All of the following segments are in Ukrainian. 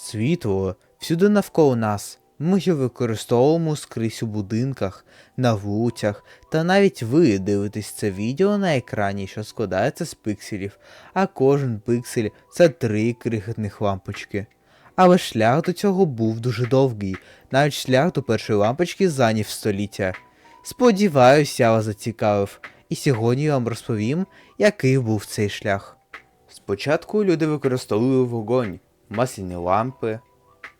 Світло всюди навколо нас. Ми його використовуємо скрізь у будинках, на вулицях, та навіть ви дивитесь це відео на екрані, що складається з пикселів, а кожен пиксель це три крихітних лампочки. Але шлях до цього був дуже довгий, навіть шлях до першої лампочки зайняв століття. Сподіваюся, я вас зацікавив, і сьогодні я вам розповім, який був цей шлях. Спочатку люди використовували вогонь, масляні лампи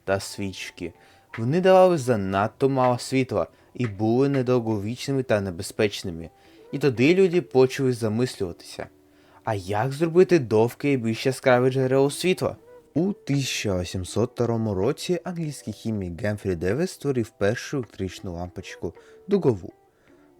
та свічки. Вони давали занадто мало світла і були недовговічними та небезпечними. І тоді люди почали замислюватися. А як зробити довге і більш яскраве джерело світла? У 1802 році англійський хімік Гемфрі Девіс створив першу електричну лампочку дугову.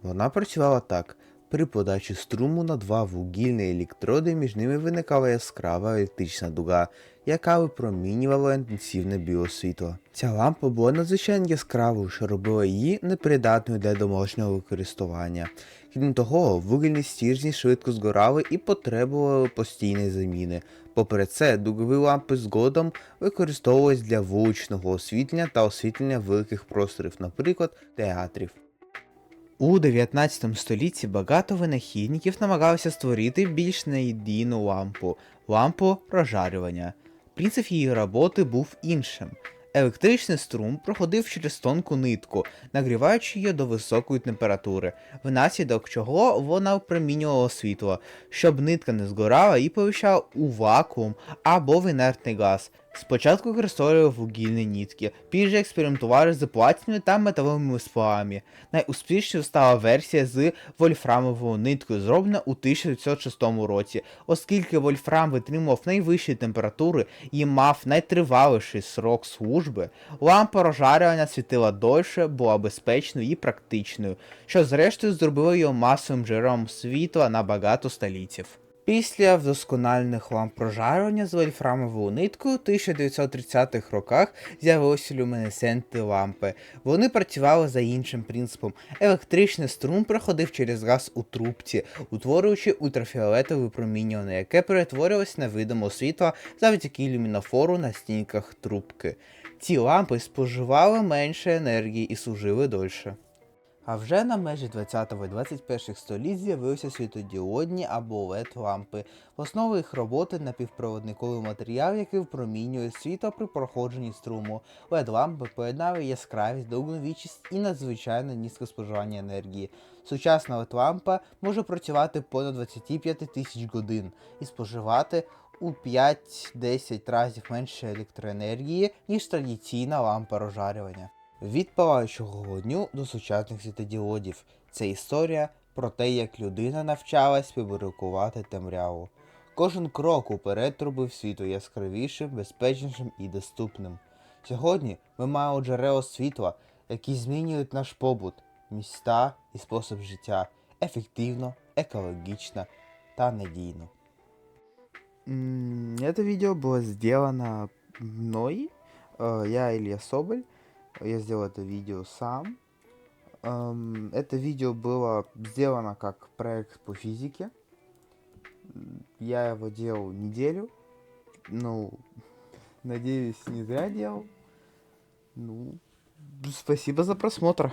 Вона працювала так. При подачі струму на два вугільні електроди між ними виникала яскрава електрична дуга, яка випромінювала інтенсивне біосвітло. Ця лампа була надзвичайно яскравою, що робила її непридатною для домашнього використання. Крім того, вугільні стержні швидко згорали і потребували постійної заміни. Попри це, дугові лампи згодом використовувались для вуличного освітлення та освітлення великих просторів, наприклад, театрів. У 19 столітті багато винахідників намагалися створити більш надійну лампу лампу розжарювання. Принцип її роботи був іншим. Електричний струм проходив через тонку нитку, нагріваючи її до високої температури, внаслідок чого вона випромінювала світло, щоб нитка не згорала і повищала у вакуум або в інертний газ. Спочатку використовували вугільні нитки, пізже експериментували з платіною та металевими сплавами. Найуспішнішою стала версія з вольфрамовою ниткою, зроблена у 1906 році, оскільки вольфрам витримував найвищі температури і мав найтриваліший срок служби, лампа розжарювання світила дольше, була безпечною і практичною, що зрештою зробило його масовим джерелом світла на багато століттів. Після вдоскональних ламп прожарювання з вольфрамовою ниткою у 1930-х роках з'явилися люмінесцентні лампи. Вони працювали за іншим принципом. Електричний струм проходив через газ у трубці, утворюючи ультрафіолетове випромінювання, яке перетворювалося на видимо світло завдяки люмінофору на стінках трубки. Ці лампи споживали менше енергії і служили дольше. А вже на межі 20 і 21 століть з'явилися світодіодні або led лампи. В основі їх роботи напівпроводниковий матеріал, який впромінює світло при проходженні струму. led лампи поєднали яскравість, довговічність і надзвичайно низьке споживання енергії. Сучасна led лампа може працювати понад 25 тисяч годин і споживати у 5-10 разів менше електроенергії, ніж традиційна лампа розжарювання. Від палаючого вогню до сучасних світодіодів це історія про те, як людина навчалась фабрикувати темряву. Кожен крок уперед робив світло яскравішим, безпечнішим і доступним. Сьогодні ми маємо джерела світла, які змінюють наш побут, міста і спосіб життя ефективно, екологічно та надійно. Это видео было сделано мной, э, я Илья Соболь. Я сделал это видео сам. Эм, Это видео было сделано как проект по физике. Я его делал неделю. Ну, надеюсь, не зря делал. Ну, спасибо за просмотр.